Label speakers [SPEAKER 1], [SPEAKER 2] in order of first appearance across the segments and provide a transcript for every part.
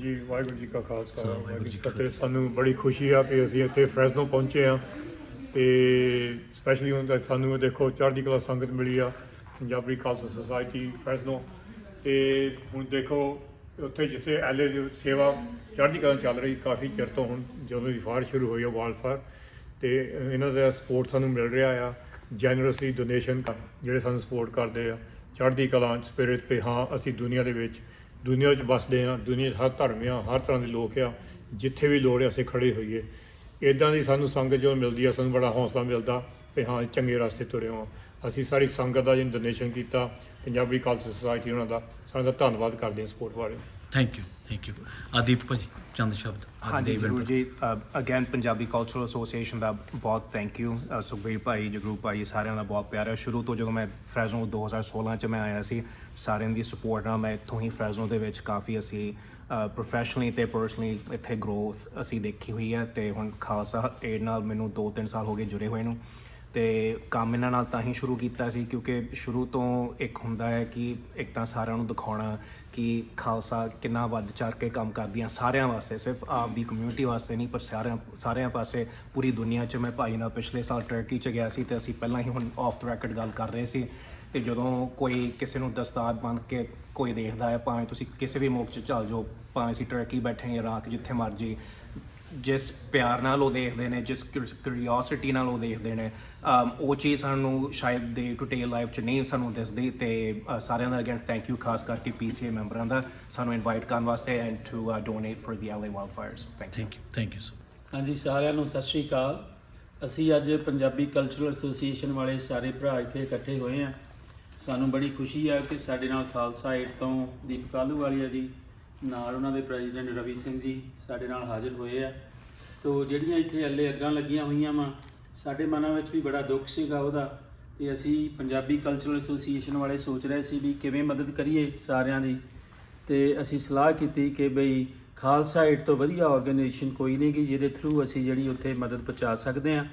[SPEAKER 1] ਹਾਂਜੀ ਵਾਹਿਗੁਰੂ ਜੀ ਕਾ ਖਾਲਸਾ
[SPEAKER 2] ਵਾਹਿਗੁਰੂ ਜੀ
[SPEAKER 1] ਜੀ
[SPEAKER 2] ਕੀ
[SPEAKER 1] ਫਤਿਹ। ਸਾਨੂੰ ਬੜੀ ਖੁਸ਼ੀ ਆ ਕਿ ਅਸੀਂ ਇੱਥੇ ਫਰੈਸਨੋ ਪਹੁੰਚੇ ਆ ਤੇ ਸਪੈਸ਼ਲੀ ਹੁਣ ਤਾਂ ਸਾਨੂੰ ਦੇਖੋ ਚੜ੍ਹਦੀ ਕਲਾ ਸੰਗਤ ਮਿਲੀ ਆ ਪੰਜਾਬੀ ਖਾਲਸਾ ਸੁਸਾਇਟੀ ਫਰੈਸਨੋ ਤੇ। ਹੁਣ ਦੇਖੋ ਉੱਥੇ ਜਿੱਥੇ ਐਲਏ ਦੀ ਸੇਵਾ ਚੜ੍ਹਦੀ ਕਲਾ ਚੱਲ ਰਹੀ ਕਾਫੀ ਚਿਰ ਤੋਂ ਹੁਣ ਜਦੋਂ ਦੀ ਫਾਰ ਸ਼ੁਰੂ ਹੋਈ ਆ ਵਾਲਫਾਰ ਤੇ ਇਹਨਾਂ ਦਾ ਸਪੋਰਟ ਸਾਨੂੰ ਮਿਲ ਰਿਹਾ ਆ ਜੈਨਰਸਲੀ ਡੋਨੇਸ਼ਨ ਜਿਹੜੇ ਸਾਨੂੰ ਸਪੋਰਟ ਕਰਦੇ ਆ। ਚੜ੍ਹਦੀ ਕਲਾ ਸਪਿਰਿਟ ਤੇ ਹਾਂ ਅਸੀਂ ਦੁਨੀਆ ਦੇ ਵਿੱਚ ਦੁਨੀਆ 'ਚ ਵੱਸਦੇ ਆ, ਦੁਨੀਆ 'ਚ ਹਰ ਧਰਮ ਆ, ਹਰ ਤਰ੍ਹਾਂ ਦੇ ਲੋਕ ਆ, ਜਿੱਥੇ ਵੀ ਲੋੜ ਆ ਅਸੀਂ ਖੜੇ ਹੋਈਏ। ਇਦਾਂ ਦੀ ਸਾਨੂੰ ਸੰਗਤ ਜੋ ਮਿਲਦੀ ਆ, ਸਾਨੂੰ ਬੜਾ ਹੌਸਲਾ ਮਿਲਦਾ ਵੀ ਹਾਂ ਚੰਗੇ ਰਸਤੇ ਤੁਰੇ ਹਾਂ ਅਸੀਂ ਸਾਰੀ ਸੰਗਤ ਦਾ ਜਿਹਨੂੰ ਡੋਨੇਸ਼ਨ ਕੀਤਾ, ਪੰਜਾਬੀ ਕਲਚਰ ਸੁਸਾਇਟੀ ਉਹਨਾਂ ਦਾ। ਸਾਡਾ ਧੰਨਵਾਦ ਕਰਦੇ ਹਾਂ ਸਪੋਰਟ ਬਾਰੇ।
[SPEAKER 2] Thank you thank you Adeep ਭਾਜੀ ਚੰਦ ਸ਼ਬਦ ਅੱਜ
[SPEAKER 3] ਹਾਂਜੀ
[SPEAKER 2] ਦੇ
[SPEAKER 3] ਜ਼ਰੂਰ
[SPEAKER 2] event
[SPEAKER 3] ਜੀ। ਅਗੇਨ ਪੰਜਾਬੀ ਕਲਚਰਲ ਐਸੋਸੀਏਸ਼ਨ ਦਾ ਬਹੁਤ ਥੈਂਕ ਯੂ ਸੁਖਬੀਰ ਭਾਈ ਜਗਰੂਪ ਭਾਈ ਸਾਰਿਆਂ ਦਾ ਬਹੁਤ ਪਿਆਰ ਹੈ। ਸ਼ੁਰੂ ਤੋਂ ਜਦੋਂ ਮੈਂ ਫਰੈਜ਼ਨੋ 2016 ਚ ਮੈਂ ਆਇਆ ਸੀ ਸਾਰਿਆਂ ਦੀ ਸਪੋਰਟ ਨਾਲ ਮੈਂ ਇੱਥੋਂ ਹੀ ਫਰੈਜ਼ਨੋ ਦੇ ਵਿੱਚ ਕਾਫੀ ਅਸੀਂ ਪ੍ਰੋਫੈਸ਼ਨਲੀ ਤੇ ਪਰਸਨਲੀ ਇੱਥੇ ਗਰੋਥ ਅਸੀਂ ਦੇਖੀ ਹੋਈ ਹੈ ਤੇ ਹੁਣ ਖਾਲਸਾ ਏਡ ਨਾਲ ਮੈਨੂੰ 2-3 ਸਾਲ ਹੋ ਗਏ ਜੁੜੇ ਹੋਏ ਨੂੰ। ਤੇ ਕੰਮ ਇਹਨਾਂ ਨਾਲ ਤਾਂ ਹੀ ਸ਼ੁਰੂ ਕੀਤਾ ਸੀ, ਕਿਉਂਕਿ ਸ਼ੁਰੂ ਤੋਂ ਇੱਕ ਹੁੰਦਾ ਹੈ ਕਿ ਇੱਕ ਤਾਂ ਸਾਰਿਆਂ ਨੂੰ ਦਿਖਾਉਣਾ ਕਿ ਖਾਲਸਾ ਕਿੰਨਾ ਵੱਧ ਚੜ ਕੇ ਕੰਮ ਕਰਦੀਆਂ ਸਾਰਿਆਂ ਵਾਸਤੇ, ਸਿਰਫ ਆਪ ਦੀ ਕਮਿਊਨਿਟੀ ਵਾਸਤੇ ਨਹੀਂ, ਪਰ ਸਾਰਿਆਂ ਸਾਰਿਆਂ ਪਾਸੇ ਪੂਰੀ ਦੁਨੀਆ 'ਚ ਮੈਂ ਭਾਈ ਨਾਲ ਪਿਛਲੇ ਸਾਲ ਟਰਕੀ 'ਚ ਗਿਆ ਸੀ ਤੇ ਅਸੀਂ ਪਹਿਲਾਂ ਹੀ ਹੁਣ ਆਫ ਦ ਰੈਕਡ ਗੱਲ ਕਰ ਰਹੇ ਸੀ ਤੇ ਜਦੋਂ ਕੋਈ ਕਿਸੇ ਨੂੰ ਦਸਤਾਰ ਬਣ ਕੇ ਕੋਈ ਦੇਖਦਾ ਹੈ, ਭਾਵੇਂ ਤੁਸੀਂ ਕਿਸੇ ਵੀ ਮੁਲਕ 'ਚ ਚੱਲ ਜਾਓ, ਭਾਵੇਂ ਅਸੀਂ ਟਰਕੀ ਬੈਠੇ ਹਾਂ ਇਰਾਕ ਜਿੱਥੇ ਮਰਜ਼ੀ ਜਿਸ ਪਿਆਰ ਨਾਲ ਉਹ ਦੇਖਦੇ ਨੇ ਜਿਸ ਕਿਉਰਿਓਸਿਟੀ ਨਾਲ ਉਹ ਦੇਖਦੇ ਨੇ ਉਹ ਚੀਜ਼ ਸਾਨੂੰ ਸ਼ਾਇਦ ਦੇ ਟੂ ਡੇ ਲਾਈਫ ਚ ਨਹੀਂ ਸਾਨੂੰ ਦਿਸਦੀ ਤੇ ਸਾਰਿਆਂ ਦਾ ਅਗੇਨ ਥੈਂਕ ਯੂ ਖਾਸ ਕਰਕੇ ਪੀਸੀਏ ਮੈਂਬਰਾਂ ਦਾ ਸਾਨੂੰ ਇਨਵਾਈਟ ਕਰਨ ਵਾਸਤੇ and to donate for the LA wildfires thank you
[SPEAKER 2] thank you thank you sir
[SPEAKER 4] ਹਾਂਜੀ ਸਾਰਿਆਂ ਨੂੰ ਸਤਿ ਸ਼੍ਰੀ ਅਕਾਲ। ਅਸੀਂ ਅੱਜ ਪੰਜਾਬੀ ਕਲਚਰਲ ਐਸੋਸੀਏਸ਼ਨ ਵਾਲੇ ਸਾਰੇ ਭਰਾ ਇੱਥੇ ਇਕੱਠੇ ਹੋਏ ਆ ਸਾਨੂੰ ਬੜੀ ਖੁਸ਼ੀ ਆ ਕਿ ਸਾਡੇ ਨਾਲ ਖਾਲਸਾ ਏਡ ਤੋਂ ਦੀਪਕ ਆਲੂਵਾਲੀਆ ਜੀ ਨਾਲ ਉਹਨਾਂ ਦੇ ਪ੍ਰੈਜ਼ੀਡੈਂਟ ਰਵੀ ਸਿੰਘ ਜੀ ਸਾਡੇ ਨਾਲ ਹਾਜ਼ਰ ਹੋਏ ਆ। ਤੋ ਜਿਹੜੀਆਂ ਇੱਥੇ ਅੱਲੇ ਅੱਗਾਂ ਲੱਗੀਆਂ ਹੋਈਆਂ ਵਾ, ਸਾਡੇ ਮਨਾਂ ਵਿੱਚ ਵੀ ਬੜਾ ਦੁੱਖ ਸੀਗਾ ਉਹਦਾ। ਤੇ ਅਸੀਂ ਪੰਜਾਬੀ ਕਲਚਰਲ ਐਸੋਸੀਏਸ਼ਨ ਵਾਲੇ ਸੋਚ ਰਹੇ ਸੀ ਵੀ ਕਿਵੇਂ ਮਦਦ ਕਰੀਏ ਸਾਰਿਆਂ ਦੀ। ਤੇ ਅਸੀਂ ਸਲਾਹ ਕੀਤੀ ਕਿ ਬਈ ਖਾਲਸਾ ਏਡ ਤੋਂ ਵਧੀਆ ਆਰਗੇਨਾਈਜੇਸ਼ਨ ਕੋਈ ਨਹੀਂ ਗੀ, ਜਿਹਦੇ ਥਰੂ ਅਸੀਂ ਜਿਹੜੀ ਉੱਥੇ ਮਦਦ ਪਹੁੰਚਾ ਸਕਦੇ ਹਾਂ।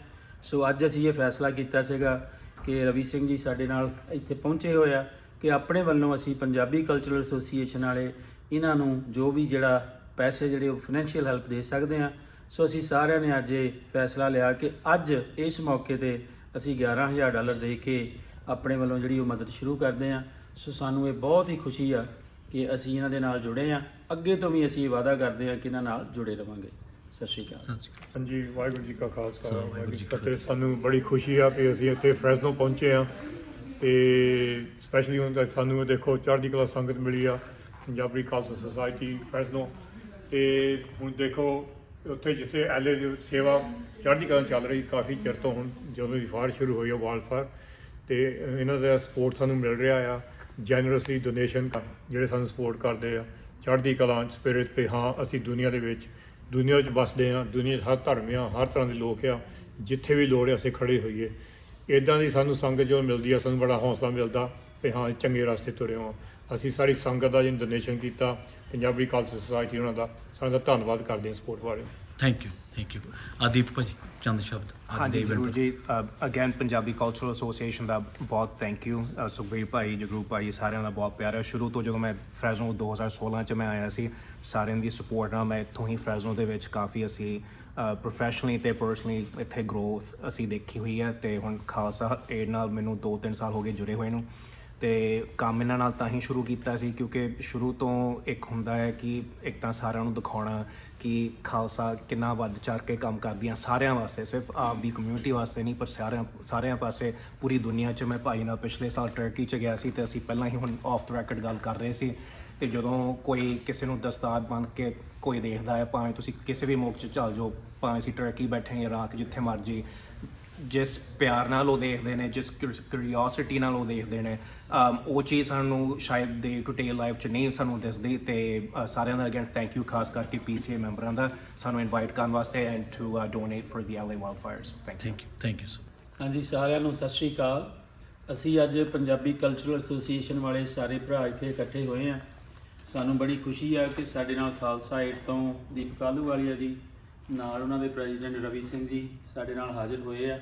[SPEAKER 4] ਸੋ ਅੱਜ ਅਸੀਂ ਇਹ ਫੈਸਲਾ ਕੀਤਾ ਸੀਗਾ ਕਿ ਰਵੀ ਸਿੰਘ ਜੀ ਸਾਡੇ ਨਾਲ ਇੱਥੇ ਪਹੁੰਚੇ ਹੋਇਆ ਕਿ ਆਪਣੇ ਵੱਲੋਂ ਅਸੀਂ ਪੰਜਾਬੀ ਕਲਚਰਲ ਐਸੋਸੀਏਸ਼ਨ ਵਾਲੇ ਇਹਨਾਂ ਨੂੰ ਜੋ ਵੀ ਜਿਹੜਾ ਪੈਸੇ ਜਿਹੜੇ ਉਹ ਫਾਈਨੈਂਸ਼ੀਅਲ ਹੈਲਪ ਦੇ ਸਕਦੇ ਹਾਂ। ਸੋ ਅਸੀਂ ਸਾਰਿਆਂ ਨੇ ਅੱਜ ਇਹ ਫੈਸਲਾ ਲਿਆ ਕਿ ਅੱਜ ਇਸ ਮੌਕੇ ਤੇ ਅਸੀਂ 11000 ਡਾਲਰ ਦੇ ਕੇ ਆਪਣੇ ਵੱਲੋਂ ਜਿਹੜੀ ਉਹ ਮਦਦ ਸ਼ੁਰੂ ਕਰਦੇ ਹਾਂ। ਸੋ ਸਾਨੂੰ ਇਹ ਬਹੁਤ ਹੀ ਖੁਸ਼ੀ ਆ ਕਿ ਅਸੀਂ ਇਹਨਾਂ ਦੇ ਨਾਲ ਜੁੜੇ ਆ ਅੱਗੇ ਤੋਂ ਵੀ ਅਸੀਂ ਇਹ ਵਾਅਦਾ ਕਰਦੇ ਹਾਂ ਕਿ ਇਹਨਾਂ ਨਾਲ ਜੁੜੇ ਰਵਾਂਗੇ। ਸਤਿ ਸ਼੍ਰੀ ਅਕਾਲ।
[SPEAKER 2] ਸਤਿ ਸ਼੍ਰੀ ਅਕਾਲ।
[SPEAKER 1] ਹਾਂਜੀ ਵਾਹਿਗੁਰੂ ਜੀ ਕਾ ਖਾਲਸਾ
[SPEAKER 2] ਵਾਹਿਗੁਰੂ ਜੀ ਕੀ
[SPEAKER 1] ਫਤਿਹ। ਸਾਨੂੰ ਬੜੀ ਖੁਸ਼ੀ ਆ ਕਿ ਅਸੀਂ ਇੱਥੇ ਫਰੈਸਨੋ ਪਹੁੰਚੇ ਆ ਤੇ ਸਪੈਸ਼ਲੀ ਹੁਣ ਤਾਂ ਸਾਨੂੰ ਦੇਖੋ ਚੜ੍ਹਦੀ ਕਲਾ ਸੰਗਤ ਮਿਲੀ ਆ। ਪੰਜਾਬੀ ਖਾਲਸਾ ਸੁਸਾਇਟੀ ਫਰੈਸਨੋ ਤੇ ਹੁਣ ਦੇਖੋ, ਉੱਥੇ ਜਿੱਥੇ ਐਲਏ ਦੀ ਸੇਵਾ ਚੜ੍ਹਦੀ ਕਲਾ ਚੱਲ ਰਹੀ, ਕਾਫੀ ਚਿਰ ਤੋਂ ਹੁਣ ਜਦੋਂ ਦੀ ਫਾਰ ਸ਼ੁਰੂ ਹੋਈ ਆ ਵਾਲਫਾਰ ਤੇ ਇਹਨਾਂ ਦਾ ਸਪੋਰਟ ਸਾਨੂੰ ਮਿਲ ਰਿਹਾ ਆ। ਜੈਨਰਸਲੀ ਡੋਨੇਸ਼ਨ ਜਿਹੜੇ ਸਾਨੂੰ ਸਪੋਰਟ ਕਰਦੇ ਆ। ਚੜ੍ਹਦੀ ਕਲਾ ਸਪਿਰਿਟ ਤੇ ਹਾਂ, ਅਸੀਂ ਦੁਨੀਆ ਦੇ ਵਿੱਚ, ਦੁਨੀਆ 'ਚ ਵੱਸਦੇ ਆ, ਦੁਨੀਆ 'ਚ ਹਰ ਧਰਮ ਆ, ਹਰ ਤਰ੍ਹਾਂ ਦੇ ਲੋਕ ਆ, ਜਿੱਥੇ ਵੀ ਲੋੜ ਆ ਅਸੀਂ ਖੜੇ ਹੋਈਏ। ਇਦਾਂ ਦੀ ਸਾਨੂੰ ਸੰਗਤ ਜੋ ਮਿਲਦੀ ਆ, ਸਾਨੂੰ ਬੜਾ ਹੌਸਲਾ ਮਿਲਦਾ। ਕਿ ਹਾਂ ਚੰਗੇ ਰਸਤੇ ਤੁਰੇ ਹਾਂ ਅਸੀਂ ਸਾਰੀ ਸੰਗਤ ਦਾ ਜਿਹਨੂੰ ਡੋਨੇਸ਼ਨ ਕੀਤਾ ਪੰਜਾਬੀ ਖਾਲਸਾ ਸੁਸਾਇਟੀ ਉਹਨਾਂ ਦਾ ਸਾਡਾ ਧੰਨਵਾਦ ਕਰਦੇ ਹਾਂ ਸਪੋਰਟ ਬਾਰੇ।
[SPEAKER 2] Thank you thank you Adeep ਭਾਜੀ ਚੰਦ ਸ਼ਬਦ ਅੱਜ
[SPEAKER 3] ਹਾਂਜੀ
[SPEAKER 2] ਦੇ
[SPEAKER 3] ਜ਼ਰੂਰ ਜੀ। ਅਗੇਨ ਪੰਜਾਬੀ ਕਲਚਰਲ ਐਸੋਸੀਏਸ਼ਨ ਦਾ ਬਹੁਤ ਥੈਂਕ ਯੂ ਸੁਖਬੀਰ ਭਾਈ ਜਗਰੂਪ ਭਾਈ ਸਾਰਿਆਂ ਦਾ ਬਹੁਤ ਪਿਆਰ ਹੈ। ਸ਼ੁਰੂ ਤੋਂ ਜਦੋਂ ਮੈਂ ਫਰੈਜ਼ਨੋ 2016 ਚ ਮੈਂ ਆਇਆ ਸੀ ਸਾਰਿਆਂ ਦੀ ਸਪੋਰਟ ਨਾਲ ਮੈਂ ਇੱਥੋਂ ਹੀ ਫਰੈਜ਼ਨੋ ਦੇ ਵਿੱਚ ਕਾਫੀ ਅਸੀਂ ਪ੍ਰੋਫੈਸ਼ਨਲੀ ਤੇ ਪਰਸਨਲੀ ਇੱਥੇ ਗਰੋਥ ਅਸੀਂ ਦੇਖੀ ਹੋਈ ਹੈ ਤੇ ਹੁਣ ਖਾਲਸਾ ਏਡ ਨਾਲ ਮੈਨੂੰ 2-3 ਸਾਲ ਹੋ ਗਏ ਜੁੜੇ ਹੋਏ ਨੂੰ। ਤੇ ਕੰਮ ਇਹਨਾਂ ਨਾਲ ਤਾਂ ਹੀ ਸ਼ੁਰੂ ਕੀਤਾ ਸੀ, ਕਿਉਂਕਿ ਸ਼ੁਰੂ ਤੋਂ ਇੱਕ ਹੁੰਦਾ ਹੈ ਕਿ ਇੱਕ ਤਾਂ ਸਾਰਿਆਂ ਨੂੰ ਦਿਖਾਉਣਾ ਕਿ ਖਾਲਸਾ ਕਿੰਨਾ ਵੱਧ ਚੜ ਕੇ ਕੰਮ ਕਰਦੀਆਂ ਸਾਰਿਆਂ ਵਾਸਤੇ, ਸਿਰਫ ਆਪ ਦੀ ਕਮਿਊਨਿਟੀ ਵਾਸਤੇ ਨਹੀਂ, ਪਰ ਸਾਰਿਆਂ ਸਾਰਿਆਂ ਪਾਸੇ ਪੂਰੀ ਦੁਨੀਆ 'ਚ ਮੈਂ ਭਾਈ ਨਾਲ ਪਿਛਲੇ ਸਾਲ ਟਰਕੀ 'ਚ ਗਿਆ ਸੀ ਤੇ ਅਸੀਂ ਪਹਿਲਾਂ ਹੀ ਹੁਣ ਆਫ ਦ ਰੈਕਡ ਗੱਲ ਕਰ ਰਹੇ ਸੀ ਤੇ ਜਦੋਂ ਕੋਈ ਕਿਸੇ ਨੂੰ ਦਸਤਾਰ ਬਣ ਕੇ ਕੋਈ ਦੇਖਦਾ ਹੈ, ਭਾਵੇਂ ਤੁਸੀਂ ਕਿਸੇ ਵੀ ਮੁਲਕ 'ਚ ਚੱਲ ਜਾਓ, ਭਾਵੇਂ ਅਸੀਂ ਟਰਕੀ ਬੈਠੇ ਹਾਂ ਇਰਾਕ ਜਿੱਥੇ ਮਰਜ਼ੀ ਜਿਸ ਪਿਆਰ ਨਾਲ ਉਹ ਦੇਖਦੇ ਨੇ ਜਿਸ ਕਿਉਰਿਓਸਿਟੀ ਨਾਲ ਉਹ ਦੇਖਦੇ ਨੇ ਉਹ ਚੀਜ਼ ਸਾਨੂੰ ਸ਼ਾਇਦ ਦੇ ਟੂ ਡੇ ਲਾਈਫ ਚ ਨਹੀਂ ਸਾਨੂੰ ਦਿਸਦੀ ਤੇ ਸਾਰਿਆਂ ਦਾ ਅਗੇਨ ਥੈਂਕ ਯੂ ਖਾਸ ਕਰਕੇ ਪੀਸੀਏ ਮੈਂਬਰਾਂ ਦਾ ਸਾਨੂੰ ਇਨਵਾਈਟ ਕਰਨ ਵਾਸਤੇ and to donate for the LA wildfires thank you
[SPEAKER 2] thank you thank you sir
[SPEAKER 4] ਹਾਂਜੀ ਸਾਰਿਆਂ ਨੂੰ ਸਤਿ ਸ਼੍ਰੀ ਅਕਾਲ। ਅਸੀਂ ਅੱਜ ਪੰਜਾਬੀ ਕਲਚਰਲ ਐਸੋਸੀਏਸ਼ਨ ਵਾਲੇ ਸਾਰੇ ਭਰਾ ਇੱਥੇ ਇਕੱਠੇ ਹੋਏ ਆ ਸਾਨੂੰ ਬੜੀ ਖੁਸ਼ੀ ਆ ਕਿ ਸਾਡੇ ਨਾਲ ਖਾਲਸਾ ਏਡ ਤੋਂ ਦੀਪਕ ਆਲੂਵਾਲੀਆ ਜੀ ਨਾਲ ਉਹਨਾਂ ਦੇ ਪ੍ਰੈਜ਼ੀਡੈਂਟ ਰਵੀ ਸਿੰਘ ਜੀ ਸਾਡੇ ਨਾਲ ਹਾਜ਼ਰ ਹੋਏ ਆ।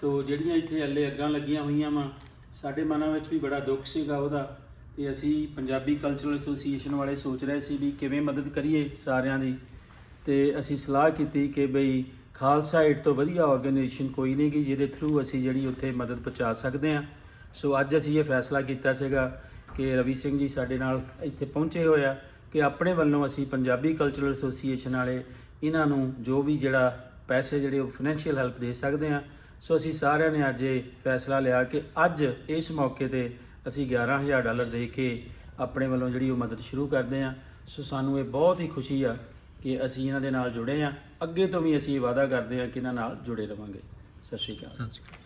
[SPEAKER 4] ਤੋ ਜਿਹੜੀਆਂ ਇੱਥੇ ਅੱਲੇ ਅੱਗਾਂ ਲੱਗੀਆਂ ਹੋਈਆਂ ਵਾ, ਸਾਡੇ ਮਨਾਂ ਵਿੱਚ ਵੀ ਬੜਾ ਦੁੱਖ ਸੀਗਾ ਉਹਦਾ। ਤੇ ਅਸੀਂ ਪੰਜਾਬੀ ਕਲਚਰਲ ਐਸੋਸੀਏਸ਼ਨ ਵਾਲੇ ਸੋਚ ਰਹੇ ਸੀ ਵੀ ਕਿਵੇਂ ਮਦਦ ਕਰੀਏ ਸਾਰਿਆਂ ਦੀ। ਤੇ ਅਸੀਂ ਸਲਾਹ ਕੀਤੀ ਕਿ ਬਈ ਖਾਲਸਾ ਏਡ ਤੋਂ ਵਧੀਆ ਆਰਗੇਨਾਈਜੇਸ਼ਨ ਕੋਈ ਨਹੀਂ ਗੀ, ਜਿਹਦੇ ਥਰੂ ਅਸੀਂ ਜਿਹੜੀ ਉੱਥੇ ਮਦਦ ਪਹੁੰਚਾ ਸਕਦੇ ਹਾਂ। ਸੋ ਅੱਜ ਅਸੀਂ ਇਹ ਫੈਸਲਾ ਕੀਤਾ ਸੀਗਾ ਕਿ ਰਵੀ ਸਿੰਘ ਜੀ ਸਾਡੇ ਨਾਲ ਇੱਥੇ ਪਹੁੰਚੇ ਹੋਇਆ ਕਿ ਆਪਣੇ ਵੱਲੋਂ ਅਸੀਂ ਪੰਜਾਬੀ ਕਲਚਰਲ ਐਸੋਸੀਏਸ਼ਨ ਵਾਲੇ ਇਹਨਾਂ ਨੂੰ ਜੋ ਵੀ ਜਿਹੜਾ ਪੈਸੇ ਜਿਹੜੇ ਉਹ ਫਾਈਨੈਂਸ਼ੀਅਲ ਹੈਲਪ ਦੇ ਸਕਦੇ ਹਾਂ। ਸੋ ਅਸੀਂ ਸਾਰਿਆਂ ਨੇ ਅੱਜ ਇਹ ਫੈਸਲਾ ਲਿਆ ਕਿ ਅੱਜ ਇਸ ਮੌਕੇ ਤੇ ਅਸੀਂ 11000 ਡਾਲਰ ਦੇ ਕੇ ਆਪਣੇ ਵੱਲੋਂ ਜਿਹੜੀ ਉਹ ਮਦਦ ਸ਼ੁਰੂ ਕਰਦੇ ਹਾਂ। ਸੋ ਸਾਨੂੰ ਇਹ ਬਹੁਤ ਹੀ ਖੁਸ਼ੀ ਆ ਕਿ ਅਸੀਂ ਇਹਨਾਂ ਦੇ ਨਾਲ ਜੁੜੇ ਹਾਂ। ਅੱਗੇ ਤੋਂ ਵੀ ਅਸੀਂ ਇਹ ਵਾਅਦਾ ਕਰਦੇ ਹਾਂ ਕਿ ਇਹਨਾਂ ਨਾਲ ਜੁੜੇ ਰਵਾਂਗੇ। ਸਤਿ ਸ਼੍ਰੀ ਅਕਾਲ।
[SPEAKER 2] ਸਤਿ ਸ਼੍ਰੀ ਅਕਾਲ।